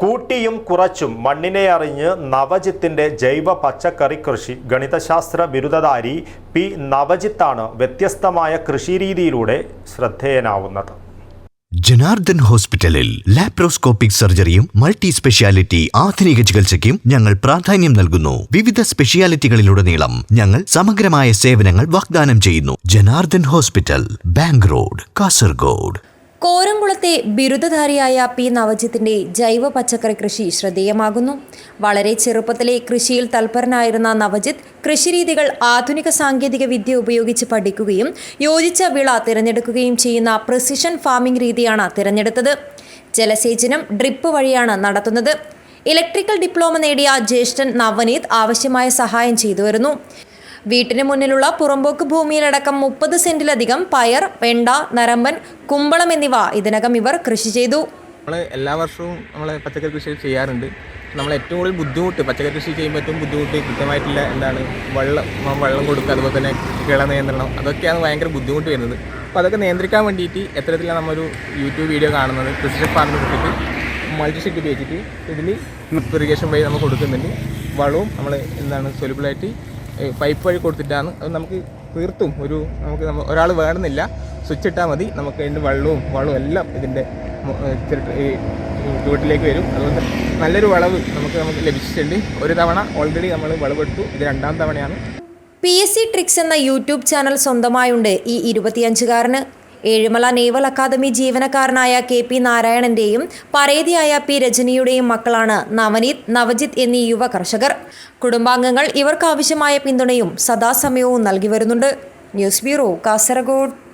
കൂട്ടിയും കുറച്ചും മണ്ണിനെ അറിഞ്ഞ് നവജിത്തിന്റെ ജൈവ പച്ചക്കറി കൃഷി ഗണിതശാസ്ത്ര ബിരുദധാരി പി. നവജിത്താണ് വ്യത്യസ്തമായ കൃഷിരീതിയിലൂടെ ശ്രദ്ധേയനാവുന്നത്. ജനാർദ്ദൻ ഹോസ്പിറ്റലിൽ ലാപ്രോസ്കോപ്പിക് സർജറിയും മൾട്ടി സ്പെഷ്യാലിറ്റി ആധുനിക ചികിത്സയ്ക്കും ഞങ്ങൾ പ്രാധാന്യം നൽകുന്നു. വിവിധ സ്പെഷ്യാലിറ്റികളിലുടനീളം ഞങ്ങൾ സമഗ്രമായ സേവനങ്ങൾ വാഗ്ദാനം ചെയ്യുന്നു. Janardhan hospital bank road Kasaragod. കോരംകുളത്തെ ബിരുദധാരിയായ പി നവജിത്തിന്റെ ജൈവ പച്ചക്കറി കൃഷി ശ്രദ്ധേയമാകുന്നു. വളരെ ചെറുപ്പത്തിലെ കൃഷിയിൽ തൽപരനായിരുന്ന നവജിത്ത് കൃഷിരീതികൾ ആധുനിക സാങ്കേതിക വിദ്യ ഉപയോഗിച്ച് പഠിക്കുകയും യോജിച്ച വിള തിരഞ്ഞെടുക്കുകയും ചെയ്യുന്ന പ്രിസിഷൻ ഫാമിംഗ് രീതിയാണ് തിരഞ്ഞെടുത്തത്. ജലസേചനം ഡ്രിപ്പ് വഴിയാണ് നടത്തുന്നത്. ഇലക്ട്രിക്കൽ ഡിപ്ലോമ നേടിയ ജ്യേഷ്ഠൻ നവനീത് ആവശ്യമായ സഹായം ചെയ്തു വരുന്നു വീട്ടിന് മുന്നിലുള്ള പുറമ്പോക്ക് ഭൂമിയിലടക്കം മുപ്പത് സെന്റിലധികം പയർ വെണ്ട നരമ്പൻ കുമ്പളം എന്നിവ ഇതിനകം ഇവർ കൃഷി ചെയ്തു. നമ്മൾ എല്ലാ വർഷവും നമ്മൾ പച്ചക്കറി കൃഷി ചെയ്യാറുണ്ട്. നമ്മൾ ഏറ്റവും കൂടുതൽ ബുദ്ധിമുട്ട് പച്ചക്കറി കൃഷി ചെയ്യുമ്പോൾ ഏറ്റവും ബുദ്ധിമുട്ട് കൃത്യമായിട്ടില്ല എന്താണ് വെള്ളം വെള്ളം കൊടുക്കുക അതുപോലെ തന്നെ കിള നിയന്ത്രണം അതൊക്കെയാണ് ഭയങ്കര ബുദ്ധിമുട്ട് വരുന്നത്. അപ്പോൾ അതൊക്കെ നിയന്ത്രിക്കാൻ വേണ്ടിയിട്ട് എത്തരത്തിലാണ് നമ്മളൊരു യൂട്യൂബ് വീഡിയോ കാണുന്നത്. കൃഷി ഫാമിൽ കൊടുത്തിട്ട് മൾട്ടി ഷീറ്റ് ഉപയോഗിച്ചിട്ട് ഇതിൽ ഇറിഗേഷൻ വഴി നമ്മൾ കൊടുക്കുന്നുണ്ട്. വളവും നമ്മൾ എന്താണ് സൊലുബിളായിട്ട് പൈപ്പ് വഴി കൊടുത്തിട്ടാണ്. അത് നമുക്ക് തീർത്തും ഒരു നമുക്ക് ഒരാൾ വേണമെന്നില്ല. സ്വിച്ച് ഇട്ടാൽ മതി. നമുക്ക് അതിന്റെ വെള്ളവും വളവും എല്ലാം ഇതിന്റെ ചുവട്ടിലേക്ക് വരും. അതുകൊണ്ട് നല്ലൊരു വളവ് നമുക്ക് നമുക്ക് ലഭിച്ചിട്ടുണ്ട്. ഒരു തവണ ഓൾറെഡി നമ്മൾ വളവെടുത്തു. ഇത് രണ്ടാം തവണയാണ്. പി എസ് സി ട്രിക്സ് എന്ന യൂട്യൂബ് ചാനൽ സ്വന്തമായുണ്ട്. ഈ ഇരുപത്തിയഞ്ചുകാരന് ഏഴുമല നേവൽ അക്കാദമി ജീവനക്കാരനായ കെ പി നാരായണന്റെയും പരേതിയായ പി രജനിയുടെയും മക്കളാണ് നവനീത് നവജിത് എന്നീ യുവ കർഷകർ. കുടുംബാംഗങ്ങൾ ഇവർക്കാവശ്യമായ പിന്തുണയും സദാസമയവും നൽകി വരുന്നുണ്ട്. News bureau Kasaragod.